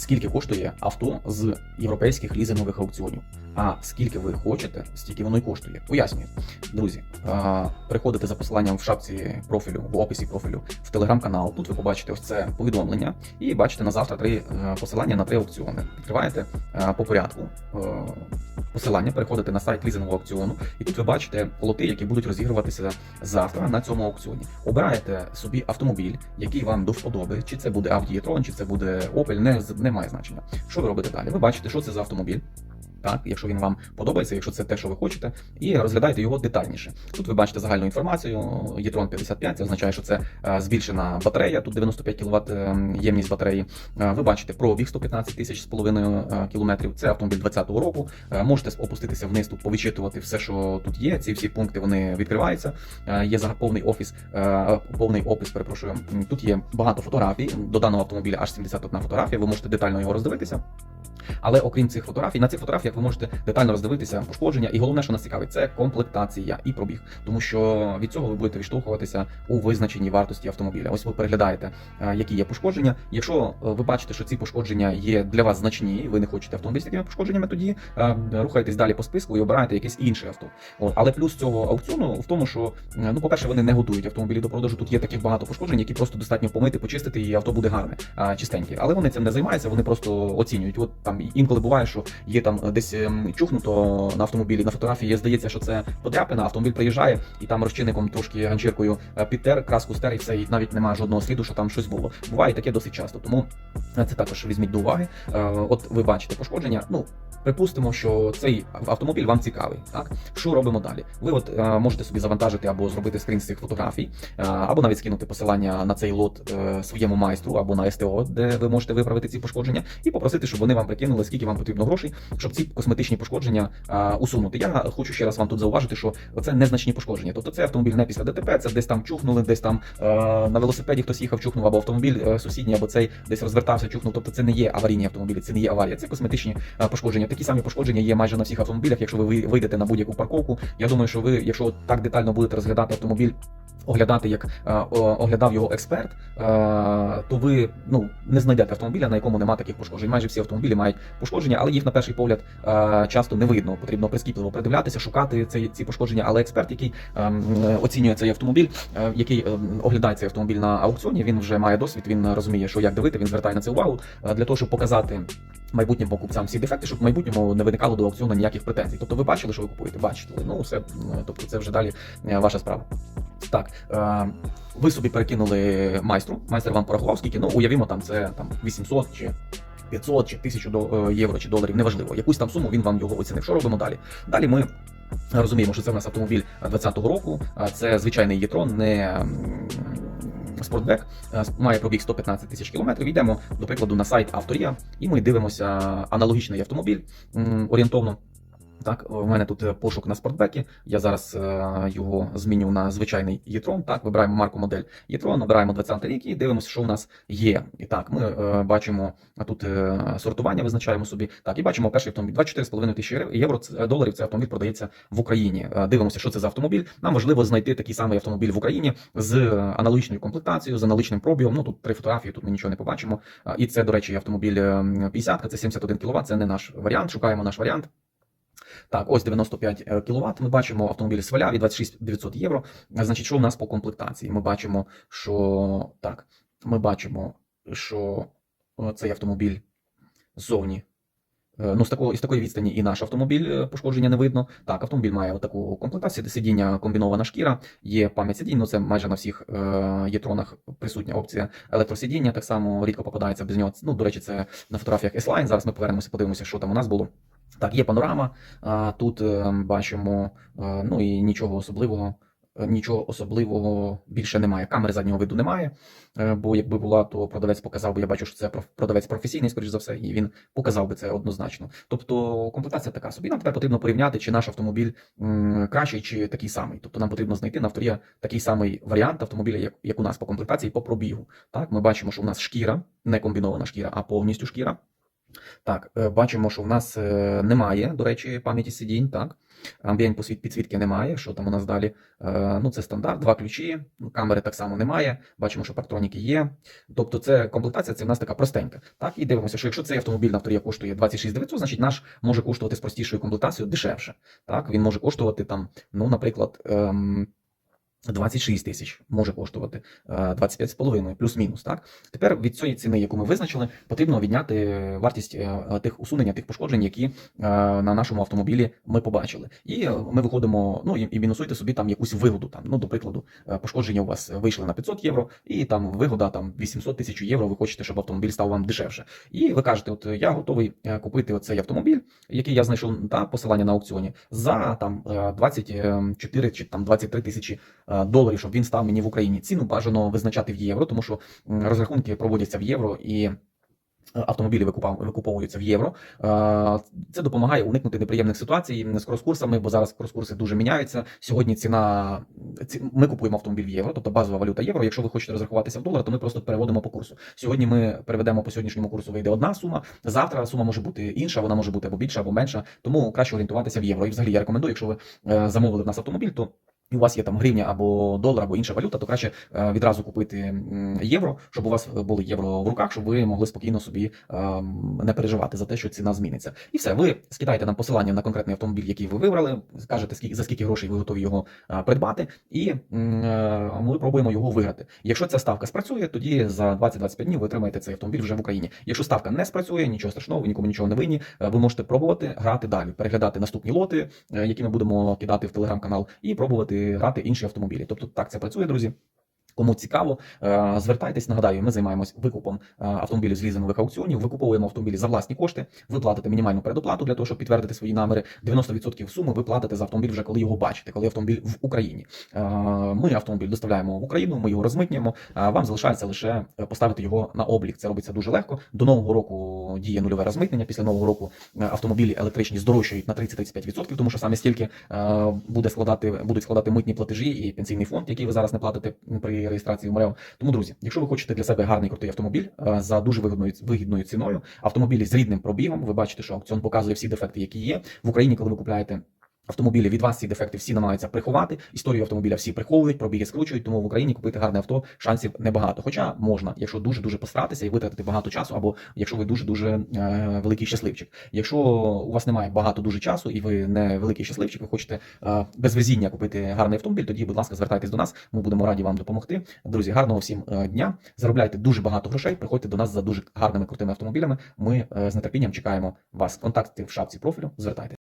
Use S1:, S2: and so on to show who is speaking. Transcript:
S1: скільки коштує авто з європейських лізингових аукціонів. А скільки ви хочете, стільки воно й коштує. Пояснюю, друзі. Приходите за посиланням в шапці профілю, в описі профілю, в телеграм-канал. Тут ви побачите ось це повідомлення, і бачите на завтра три е, посилання на три аукціони. Відкриваєте е, по порядку е, посилання, переходите на сайт лізингового аукціону, і тут ви бачите лоти, які будуть розігруватися завтра на цьому аукціоні. Обираєте собі автомобіль, який вам до вподоби, чи це буде Audi e-tron, чи це буде Opel, не, не має значення. Що ви робите далі? Ви бачите, що це за автомобіль. Так, якщо він вам подобається, якщо це те, що ви хочете, і розглядаєте його детальніше. Тут ви бачите загальну інформацію. Єтрон 55, це означає, що це е, збільшена батарея. Тут 95 кВт ємність батареї. Е, Ви бачите пробіг 115 тисяч з половиною е, кілометрів. Це автомобіль 2020 року. Е, Можете опуститися вниз, тут повичитувати все, що тут є. Ці всі пункти вони відкриваються. Е, Є повний офіс, е, повний опис. Перепрошую. Тут є багато фотографій. До даного автомобіля аж 71 фотографія. Ви можете детально його роздивитися. Але окрім цих фотографій, на цих фотографіях ви можете детально роздивитися пошкодження, і головне, що нас цікавить, це комплектація і пробіг. Тому що від цього ви будете відштовхуватися у визначенні вартості автомобіля. Ось ви переглядаєте, е, які є пошкодження. Якщо е, ви бачите, що ці пошкодження є для вас значні, ви не хочете автомобіль з такими пошкодженнями, тоді е, рухайтесь далі по списку і обираєте якесь інше авто. От. Але плюс цього аукціону в тому, що ну, по-перше, вони не готують автомобілі до продажу. Тут є таких багато пошкоджень, які просто достатньо помити, почистити, і авто буде гарне, чистеньке. Але вони цим не займаються, вони просто оцінюють. От там інколи буває, що є там десь ем, чухнуто на автомобілі. На фотографії здається, що це подряпина. Автомобіль приїжджає і там розчинником трошки ганчіркою е, підтер, краску стер і все, і навіть немає жодного сліду, що там щось було. Буває таке досить часто. Тому е, це також візьміть до уваги. Е, От ви бачите пошкодження. Ну припустимо, що цей автомобіль вам цікавий. Так що робимо далі? Ви от можете собі завантажити або зробити скрін з цих фотографій, або навіть скинути посилання на цей лот своєму майстру або на СТО, де ви можете виправити ці пошкодження, і попросити, щоб вони вам прикинули, скільки вам потрібно грошей, щоб ці косметичні пошкодження е, усунути. Я хочу ще раз вам тут зауважити, що це незначні пошкодження. Тобто це автомобіль не після ДТП, це десь там чухнули, десь там е, на велосипеді хтось їхав, чухнув, або автомобіль е, сусідній, або цей десь розвертався, чухнув. Тобто це не є аварійні автомобілі, це не є аварія, це косметичні е, пошкодження. Такі самі пошкодження є майже на всіх автомобілях. Якщо ви ви- вийдете на будь-яку парковку, я думаю, що ви, якщо так детально будете розглядати автомобіль. Оглядати, як оглядав його експерт, то ви ну не знайдете автомобіля, на якому немає таких пошкоджень. Майже всі автомобілі мають пошкодження, але їх на перший погляд часто не видно. Потрібно прискіпливо придивлятися, шукати ці, ці пошкодження. Але експерт, який е, м, е, оцінює цей автомобіль, е, який е, оглядає цей автомобіль на аукціоні, він вже має досвід, він розуміє, що як дивити, він звертає на це увагу е, для того, щоб показати. Майбутнім покупцям всі дефекти, щоб в майбутньому не виникало до аукціону ніяких претензій. Тобто ви бачили, що ви купуєте, бачите. Ну все, тобто це вже далі е, ваша справа. Так, е, ви собі перекинули майстру, майстер вам порахував, скільки, ну уявімо, там це там 800 чи 500 чи 1000 е, євро чи доларів, неважливо. Якусь там суму він вам його оцінив. Що робимо далі? Далі ми. Розуміємо, що це в нас автомобіль 2020 року, а це звичайний єтрон, не спортбек, е, має пробіг 115 тисяч кілометрів. Йдемо, до прикладу, на сайт Авторія, і ми дивимося аналогічний автомобіль орієнтовно. Так, у мене тут е, пошук на спортбекі. Я зараз е, його зміню на звичайний Єтрон. Так, вибираємо марку модель Єтрон, обираємо 20 рік і дивимося, що у нас є. І так, ми е, бачимо тут е, сортування, визначаємо собі. Так, і бачимо перший автомобіль 24,5 тисячі євро доларів. Це автомобіль продається в Україні. Е, дивимося, що це за автомобіль. Нам важливо знайти такий самий автомобіль в Україні з е, аналогічною комплектацією, з аналогічним пробігом. Ну тут три фотографії, тут ми нічого не побачимо. І це, до речі, автомобіль е, 50, це 71 кВт, це не наш варіант. Шукаємо наш варіант. Так, ось 95 кВт. Ми бачимо автомобіль сваля від 26 900 євро. Е, Значить, що у нас по комплектації? Ми бачимо, що так, ми бачимо, що е, цей автомобіль ззовні. е, Ну, з такого із такої відстані і наш автомобіль е, пошкодження не видно. Так, автомобіль має таку комплектацію, де сидіння комбінована шкіра, є пам'ять сидінь. Ну це майже на всіх е, єтронах присутня опція електросидіння. Так само рідко попадається без нього. Ну, до речі, це на фотографіях S-Line. Зараз ми повернемося, подивимося, що там у нас було. Так, є панорама. Тут е, бачимо, е, ну і нічого особливого. е, Нічого особливого більше немає. Камери заднього виду немає, бо якби була, то продавець показав би. Я бачу, що це продавець професійний, скоріш за все, і він показав би це однозначно. Тобто комплектація така собі. Нам тепер потрібно порівняти, чи наш автомобіль кращий, чи такий самий. Тобто нам потрібно знайти на авторія такий самий варіант автомобіля, як, як у нас по комплектації, по пробігу. Так, ми бачимо, що у нас шкіра, не комбінована шкіра, а повністю шкіра. Так, е, бачимо, що в нас е, немає, до речі, пам'яті сидінь, так. Амбієнт підсвітки немає. Що там у нас далі? Е, Ну, це стандарт, два ключі, ну, камери так само немає. Бачимо, що партроніки є. Тобто, це комплектація, це в нас така простенька. Так, і дивимося, що якщо цей автомобіль на авторія коштує 26 900, значить наш може коштувати з простішою комплектацією дешевше. Так, він може коштувати там, ну, наприклад. Ем... 26 тисяч може коштувати е, 25,5 плюс-мінус. Так тепер від цієї ціни, яку ми визначили, потрібно відняти вартість е, тих усунення тих пошкоджень, які е, на нашому автомобілі ми побачили. І е, ми виходимо, ну і, мінусуйте собі там якусь вигоду. Там, ну, до прикладу, е, пошкодження у вас вийшли на 500 євро, і там вигода там 800 тисяч євро. Ви хочете, щоб автомобіль став вам дешевше. І ви кажете, от я готовий е, купити оцей автомобіль, який я знайшов та посилання на аукціоні, за там е, 24 чи там 23 тисячі е, доларів, щоб він став мені в Україні. Ціну бажано визначати в євро, тому що розрахунки проводяться в євро і. е, Автомобілі викуповуються в євро. Е, Це допомагає уникнути неприємних ситуацій з крос-курсами, бо зараз крос-курси дуже міняються. Сьогодні ціна ми купуємо автомобіль в євро, тобто базова валюта євро. Якщо ви хочете розрахуватися в долар, то ми просто переводимо по курсу. Сьогодні ми переведемо по сьогоднішньому курсу. Вийде одна сума. Завтра сума може бути інша, вона може бути або більша, або менша. Тому краще орієнтуватися в євро. І взагалі я рекомендую, якщо ви е, замовили в нас автомобіль, то і у вас є там гривня або долар, або інша валюта, то краще е, відразу купити євро, щоб у вас були євро в руках, щоб ви могли спокійно собі ем, не переживати за те, що ціна зміниться. І все, ви скидаєте нам посилання на конкретний автомобіль, який ви вибрали, скажете, за скільки грошей ви готові його е, придбати, і е, ми пробуємо його виграти. Якщо ця ставка спрацює, тоді за 20-25 днів ви отримаєте цей автомобіль вже в Україні. Якщо ставка не спрацює, нічого страшного, ви нікому нічого не винні. е, Ви можете пробувати грати далі, переглядати наступні лоти, е, які ми будемо кидати в телеграм-канал, і пробувати грати інші автомобілі. Тобто так це працює, друзі. Кому цікаво, е, звертайтесь. Нагадаю, ми займаємось викупом е, автомобілів з лізингових аукціонів. Викуповуємо автомобілі за власні кошти. Ви платите мінімальну передоплату для того, щоб підтвердити свої наміри. 90% суми ви платите за автомобіль вже коли його бачите, коли автомобіль в Україні. Е, Ми автомобіль доставляємо в Україну, ми його розмитнюємо. Вам залишається лише поставити його на облік. Це робиться дуже легко. До нового року діє нульове розмитнення. Після нового року автомобілі електричні здорожчають на 30-35%, тому що саме стільки буде складати, будуть складати митні платежі і пенсійний фонд, який ви зараз не платите при реєстрації в МРЕО. Тому, друзі, якщо ви хочете для себе гарний крутий автомобіль е, за дуже вигідною вигідною ціною, автомобілі з рідним пробігом, ви бачите, що аукціон показує всі дефекти, які є в Україні, коли ви купляєте. Автомобілі від вас ці дефекти всі намагаються приховати. Історію автомобіля всі приховують, пробіги скручують, тому в Україні купити гарне авто шансів небагато. Хоча можна, якщо дуже дуже постаратися і витратити багато часу, або якщо ви дуже дуже е, великий щасливчик. Якщо у вас немає багато дуже часу і ви не великий щасливчик, ви хочете е, без везіння купити гарний автомобіль, тоді, будь ласка, звертайтесь до нас. Ми будемо раді вам допомогти. Друзі, гарного всім е, дня. Заробляйте дуже багато грошей. Приходьте до нас за дуже гарними крутими автомобілями. Ми е, з нетерпінням чекаємо вас. Контакти в шапці профілю. Звертайтесь.